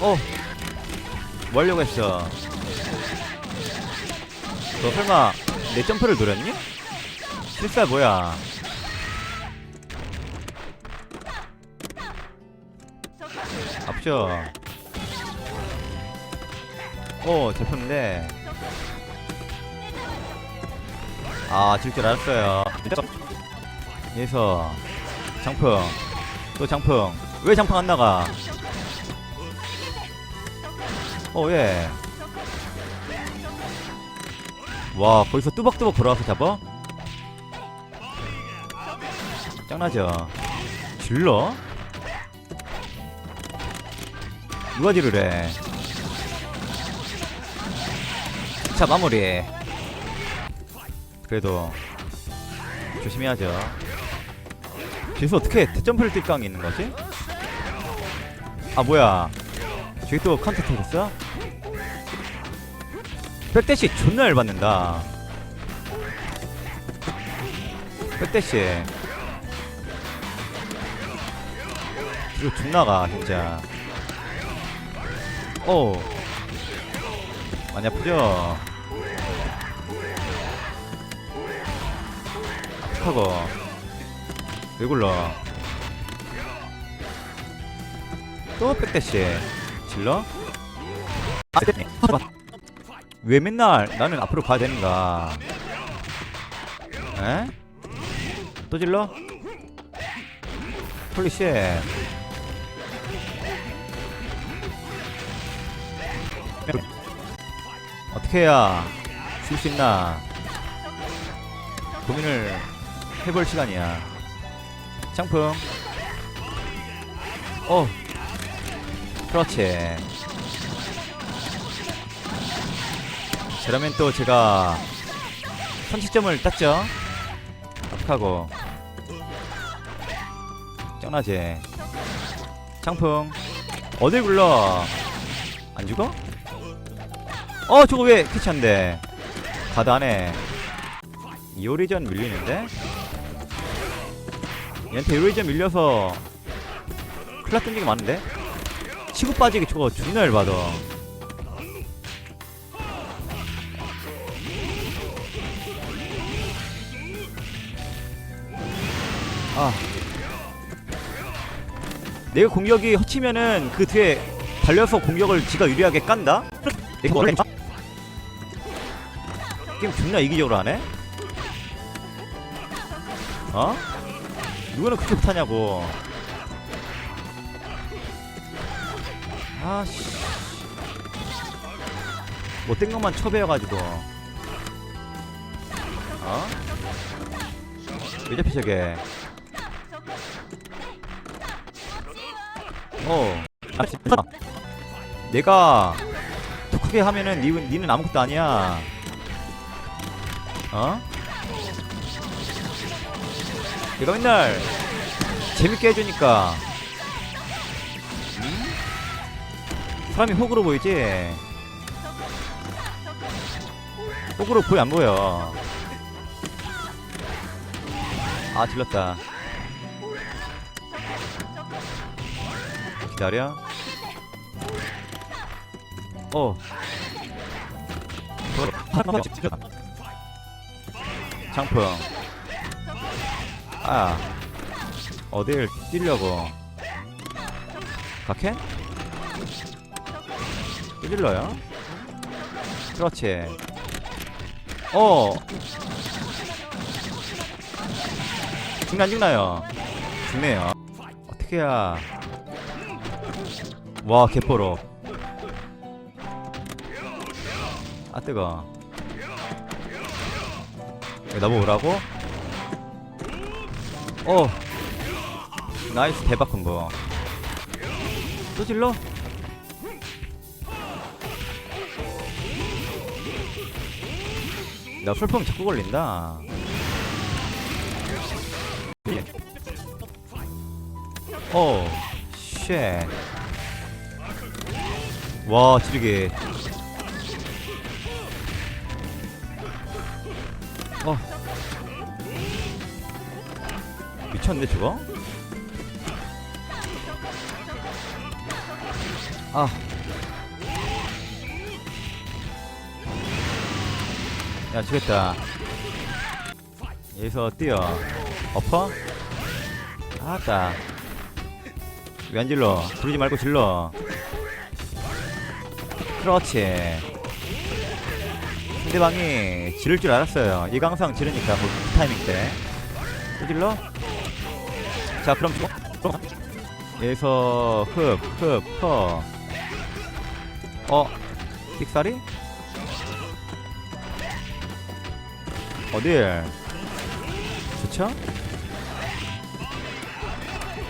어. 뭐 하려고 했어? 너 설마 내 점프를 노렸니? 실사 뭐야? 앞쇼. 오, 제품인데. 아, 질 줄 알았어요. 여기서 장풍. 또 장풍. 왜 장풍 안 나가? 어, 예. 와, 거기서 뚜벅뚜벅 돌아와서 잡아? 짱나죠? 질러? 누가 해? 자, 마무리. 그래도 조심해야죠. 뒤에서 어떻게 대점프를 뛸 강이 있는 거지? 아, 뭐야. 저기 또 컨트 터졌어? 백대시 존나 열받는다. 백대시. 이거 존나가, 진짜. 오. 많이 아프죠? 아프고. 왜 굴러? 또 백대시. 질러? 아, 됐네. 왜 맨날 나는 앞으로 가야 되는가? 에? 또 질러? 홀리쉣. 어떻게 해야 줄수 있나? 고민을 해볼 시간이야. 창풍. 어. 그렇지. 그러면 또 제가 선취점을 땄죠. 압하고 짱나지. 창풍. 어딜 굴러? 안 죽어? 어 저거 왜 캐치한데? 가드 안에 이오리전 밀리는데? 얘한테 이오리전 밀려서 클라 던지기 많은데? 치고 빠지기 저거 존나 열받아 아 내가 공격이 허치면은 그 뒤에 달려서 공격을 지가 유리하게 깐다? 내가 원래 게임 존나 이기적으로 하네? 어? 누구는 그렇게 못하냐고 아씨 못된 것만 쳐배워가지고 어? 왜 잡히 저게 어 아, 진짜. 내가 더 크게 하면은 니, 니는 아무것도 아니야 어? 내가 맨날 재밌게 해주니까 음? 사람이 호구로 보이지? 호구로 보여 안 보여? 아 질렀다 기다려. 어. 장풍 아. 어딜 뛰려고. 각해? 뛰질러요? 그렇지. 어. 죽나 안 죽나요? 죽네요. 어떻게 해야 와 개뽀록 아 뜨거 왜 나보고 오라고? 어 나이스 대박 콤보 또 질러? 나 술풍 자꾸 걸린다 어 쉣. 와 지르게 어 미쳤네 저거 아 야, 죽겠다. 여기서 뛰어. 엎어? 아따. 왜 안 질러? 부르지 말고 질러. 그렇지. 상대방이 지를 줄 알았어요. 항상 지르니까 그 타이밍 때또 질러? 자 그럼 어? 어? 여기서 흡흡퍼. 어? 삑사리? 어딜? 좋죠?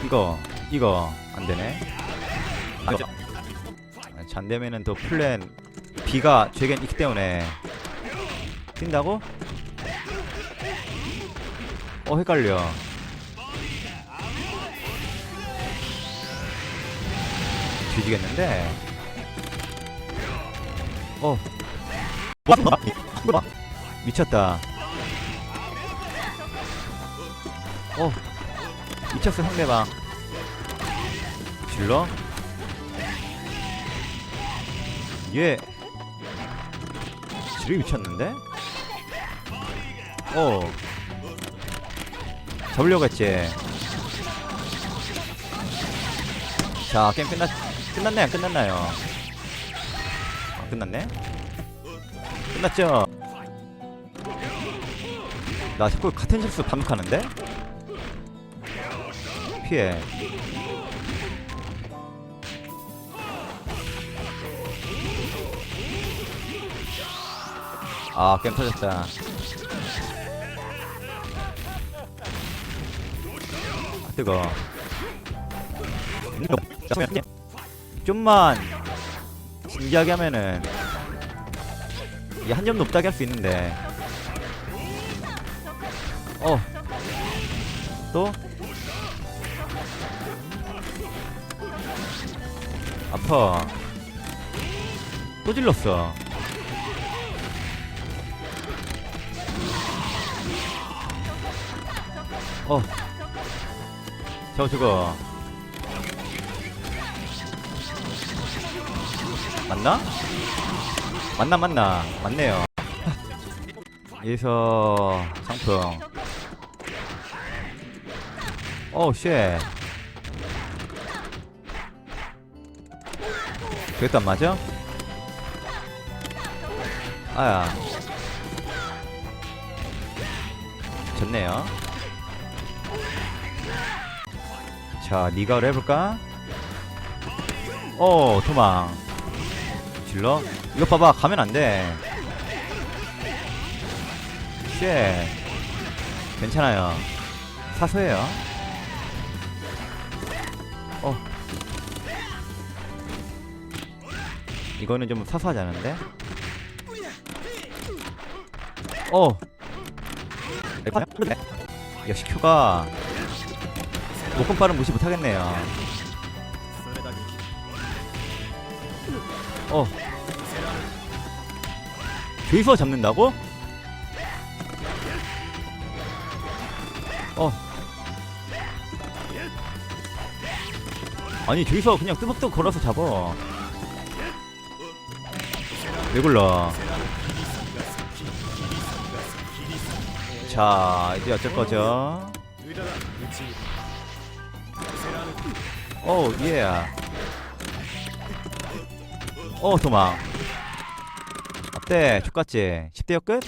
이거 이거. 안되네. 아, 잔되면은 또 플랜 B가 제겐 있기 때문에. 뛴다고? 어 헷갈려. 뒤지겠는데? 어. 미쳤다. 어. 미쳤어 상대방. 질러 얘 지르기 미쳤는데? 어. 잡으려고 했지. 자 게임 끝났 끝났나요? 안 끝났나요? 아, 끝났네? 끝났죠? 나 자꾸 같은 실수 반복하는데? 피해 아 게임 터졌다. 아 뜨거. 좀만 진지하게 하면은 이한점 높다게 할 수 있는데. 어. 또? 아파. 또 질렀어 어. 저거 저거. 맞나? 맞나 맞나? 맞네요. 여기서 상품 오우 쉣. 그것도 안 맞아? 아야. 좋네요 자 리가를 해볼까? 오 도망. 질러? 이거 봐봐 가면 안돼. 쉣. 괜찮아요. 사소해요. 어. 이거는 좀 사소하지 않은데? 어. 역시 큐가 목금발은 무시 못하겠네요. 어. 뒤에서 잡는다고? 어. 아니 저기서 그냥 뜨벅뜨벅 걸어서 잡어 왜 굴러 자 이제 어쩔 거죠 오 예. 오 도망 어때? 족같지? 10대역 끝?